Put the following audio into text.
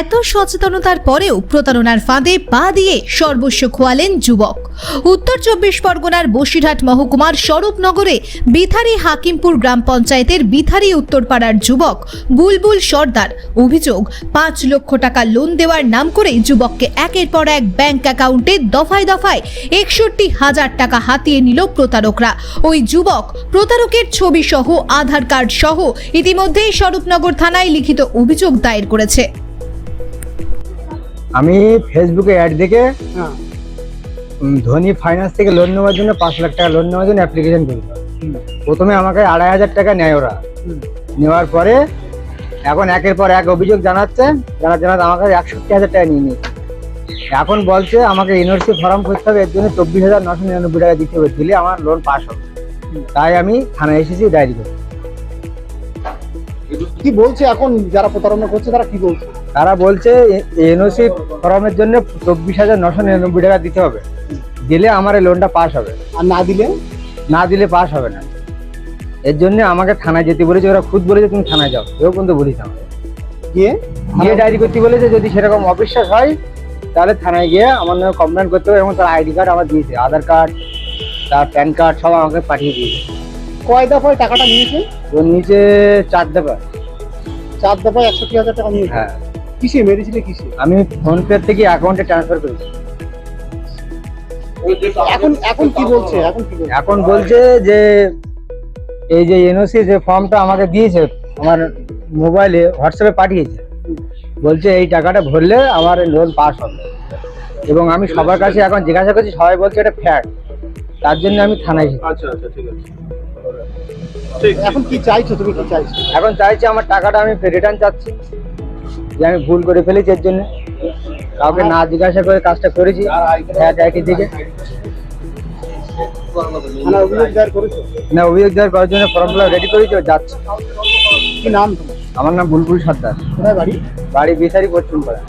এত সচেতনতার পরেও প্রতারণার ফাঁদে পা দিয়ে সর্বস্ব খোয়ালেন যুবক। উত্তর চব্বিশ পরগনার বসিরহাট মহকুমার স্বরূপনগরে বিথারি হাকিমপুর গ্রাম পঞ্চায়েতের বিথারি উত্তরপাড়ার যুবক বুলবুল সর্দার অভিযোগ, পাঁচ লক্ষ টাকা লোন দেওয়ার নাম করে যুবককে একের পর এক ব্যাংক অ্যাকাউন্টে দফায় দফায় একষট্টি হাজার টাকা হাতিয়ে নিল প্রতারকরা। ওই যুবক প্রতারকের ছবি সহ আধার কার্ড সহ ইতিমধ্যেই স্বরূপনগর থানায় লিখিত অভিযোগ দায়ের করেছে। আমি ফেসবুকে অ্যাড দেখে হ্যাঁ। ধনী ফাইন্যান্স থেকে লোন নেওয়ার জন্য পাঁচ লাখ টাকা লোন নেওয়ার জন্য অ্যাপ্লিকেশন করি প্রথমে আমাকে আড়াই হাজার টাকা নেয় ওরা। নেওয়ার পরে এখন একের পর এক অভিযোগ জানাচ্ছে যারা জানাতে আমাকে একষট্টি হাজার টাকা নিয়ে নিয়েছে। এখন বলছে আমাকে ইউনিভার্সিটি ফর্ম করতে হবে এর জন্য চব্বিশ হাজার নশো নিরানব্বই টাকা দিতে হবে দিলে আমার লোন পাস হবে। তাই আমি থানায় এসেছি ডায়েরি করতে কি বলছে এখন? যারা প্রতারণা করছে তারা কি বলছে? তারা বলছে এনওসি ফর্মের জন্য চব্বিশ হাজার নশো নিরানব্বই টাকা দিতে হবে। দিলে আমার এই লোনটা পাস হবে। আর না দিলে? না দিলে পাস হবে না। এর জন্য আমাকে থানায় যেতে বলেছে ওরা খুদ বলেছে তুমি থানায় যাও। কেউ কিন্তু বলিস আমাকে গিয়ে গিয়ে ডায়েরি করতে বলেছে যদি সেরকম অবিশ্বাস হয় তাহলে থানায় গিয়ে আমার নামে কমপ্লেন করতে হবে এবং তার আইডি কার্ড আমার দিয়েছে আধার কার্ড তার প্যান কার্ড সব আমাকে পাঠিয়ে দিয়েছে কয় দফায় টাকাটা নিয়েছে? তো নিচে চার দেবা চার দফায় একষট্টি হাজার টাকা নিয়েছে? হ্যাঁ। কিসে মেরেছিলে কিসে? আমি ফোনপে থেকে অ্যাকাউন্টে ট্রান্সফার করেছি। এখন এখন কি বলছে? এখন কি বলছে? এখন বলছে যে এই যে এনওসি যে ফর্মটা আমাকে দিয়েছে আমার মোবাইলে হোয়াটসঅ্যাপে পাঠিয়েছে বলছে এই টাকাটা ভরলে আমার লোন পাস হবে। এবং আমি সবার কাছে এখন জিজ্ঞাসা করছি সবাই বলছে এটা ফ্যাট তার জন্য আমি থানায় আচ্ছা আচ্ছা ঠিক আছে। এখন কি চাইছো? তুমি কি চাইছো? এখন চাইছি আমার টাকাটা আমি রিটার্ন চাচ্ছি। যে আমি ভুল করে ফেলেছি এর জন্য। কাউকে না জিজ্ঞাসা করে কাজটা করেছি দিকে না অভিযোগ দায়ের না অভিযোগ দেওয়ার করার জন্য ফর্মগুলো রেডি করেছি যাচ্ছে। কি নাম আমার নাম বুলবুল সর্দার। বাড়ি? বাড়ি বিচারি পশ্চিম পাড়া